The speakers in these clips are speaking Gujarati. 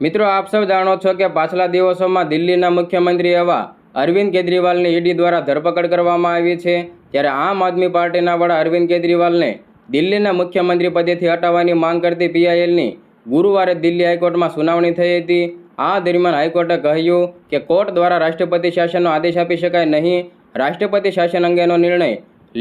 મિત્રો, આપ સૌ જાણો છો કે પાછલા દિવસોમાં દિલ્હીના મુખ્યમંત્રી એવા અરવિંદ કેજરીવાલની ઈડી દ્વારા ધરપકડ કરવામાં આવી છે. ત્યારે આમ આદમી પાર્ટીના વડા અરવિંદ કેજરીવાલને દિલ્હીના મુખ્યમંત્રી પદેથી હટાવવાની માંગ કરતી પીઆઈએલની ગુરુવારે દિલ્હી હાઈકોર્ટમાં સુનાવણી થઈ હતી. આ દરમિયાન હાઈકોર્ટે કહ્યું કે કોર્ટ દ્વારા રાષ્ટ્રપતિ શાસનનો આદેશ આપી શકાય નહીં. રાષ્ટ્રપતિ શાસન અંગેનો નિર્ણય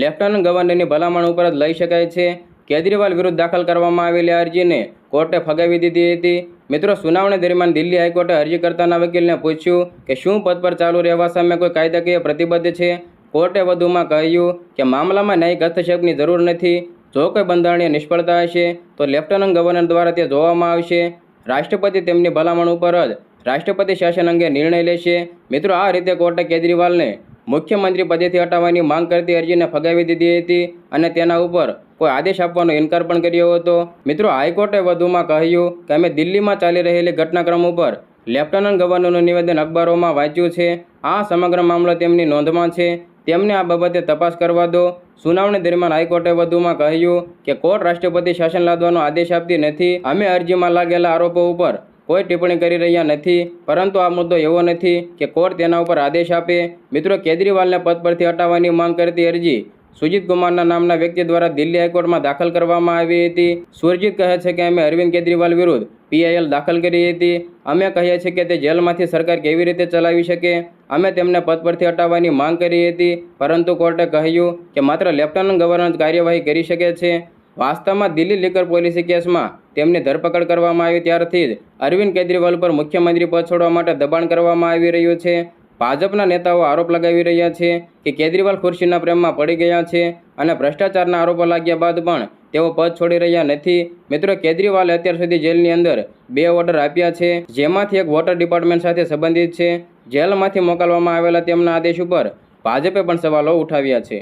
લેફ્ટનન્ટ ગવર્નરની ભલામણ ઉપર જ લઈ શકાય છે. કેજરીવાલ વિરુદ્ધ દાખલ કરવામાં આવેલી અરજીને કોર્ટે ફગાવી દીધી હતી. મિત્રો, સુનાવણી દરમિયાન દિલ્હી હાઈકોર્ટે અરજી કરતાના વકીલને પૂછ્યું કે શું પદ પર ચાલુ રહેવા સામે કોઈ કાયદાકીય પ્રતિબદ્ધ છે? કોર્ટે વધુમાં કહ્યું કે મામલામાં ન્યાયિક હસ્તક્ષેપની જરૂર નથી. જો કોઈ બંધારણીય નિષ્ફળતા હશે, તો લેફ્ટનન્ટ ગવર્નર દ્વારા તે જોવામાં આવશે. રાષ્ટ્રપતિ તેમની ભલામણ ઉપર જ રાષ્ટ્રપતિ શાસન અંગે નિર્ણય લેશે. મિત્રો, આ રીતે કોર્ટે કેજરીવાલને મુખ્યમંત્રી પદેથી હટાવવાની માંગ કરતી અરજીને ફગાવી દીધી હતી અને તેના ઉપર કોઈ આદેશ આપવાનો ઇનકાર પણ કર્યો હતો મિત્રો, હાઈકોર્ટે વધુમાં કહ્યું કે અમે દિલ્હીમાં ચાલી રહેલી ઘટનાક્રમ ઉપર લેફ્ટનન્ટ ગવર્નરનું નિવેદન અખબારોમાં વાંચ્યું છે. આ સમગ્ર મામલો તેમની નોંધમાં છે. તેમને આ બાબતે તપાસ કરવા દો. સુનાવણી દરમિયાન હાઈકોર્ટે વધુમાં કહ્યું કે કોર્ટ રાષ્ટ્રપતિ શાસન લાદવાનો આદેશ આપતી નથી. અમે અરજીમાં લાગેલા આરોપો ઉપર કોઈ ટિપ્પણી કરી રહ્યા નથી. પરંતુ આ મુદ્દો એવો નથી કે કોર્ટ તેના ઉપર આદેશ આપે. મિત્રો, કેજરીવાલને પદ પરથી હટાવવાની માંગ કરતી અરજી સુજીત કુમારના નામના વ્યક્તિ દ્વારા દિલ્હી હાઈકોર્ટમાં દાખલ કરવામાં આવી હતી. સુરજીત કહે છે કે અમે અરવિંદ કેજરીવાલ વિરુદ્ધ પીઆઈએલ દાખલ કરી હતી. અમે કહીએ છીએ કે તે જેલમાંથી સરકાર કેવી રીતે ચલાવી શકે? અમે તેમને પદ પરથી હટાવવાની માંગ કરી હતી, પરંતુ કોર્ટે કહ્યું કે માત્ર લેફ્ટનન્ટ ગવર્નર કાર્યવાહી કરી શકે છે. વાસ્તવમાં દિલ્હી લીકર પોલીસી કેસમાં તેમની ધરપકડ કરવામાં આવી ત્યારથી જ અરવિંદ કેજરીવાલ પર મુખ્યમંત્રી પદ છોડવા માટે દબાણ કરવામાં આવી રહ્યું છે. ભાજપના નેતાઓ આરોપ લગાવી રહ્યા છે કે કેજરીવાલ ખુરશીના પ્રેમમાં પડી ગયા છે અને ભ્રષ્ટાચારના આરોપો લાગ્યા બાદ પણ તેઓ પદ છોડી રહ્યા નથી. મિત્રો, કેજરીવાલે અત્યાર સુધી જેલની અંદર બે ઓર્ડર આપ્યા છે. જેમાંથી એક વોટર ડિપાર્ટમેન્ટ સાથે સંબંધિત છે. જેલમાંથી મોકલવામાં આવેલા તેમના આદેશ ઉપર ભાજપે પણ સવાલો ઉઠાવ્યા છે.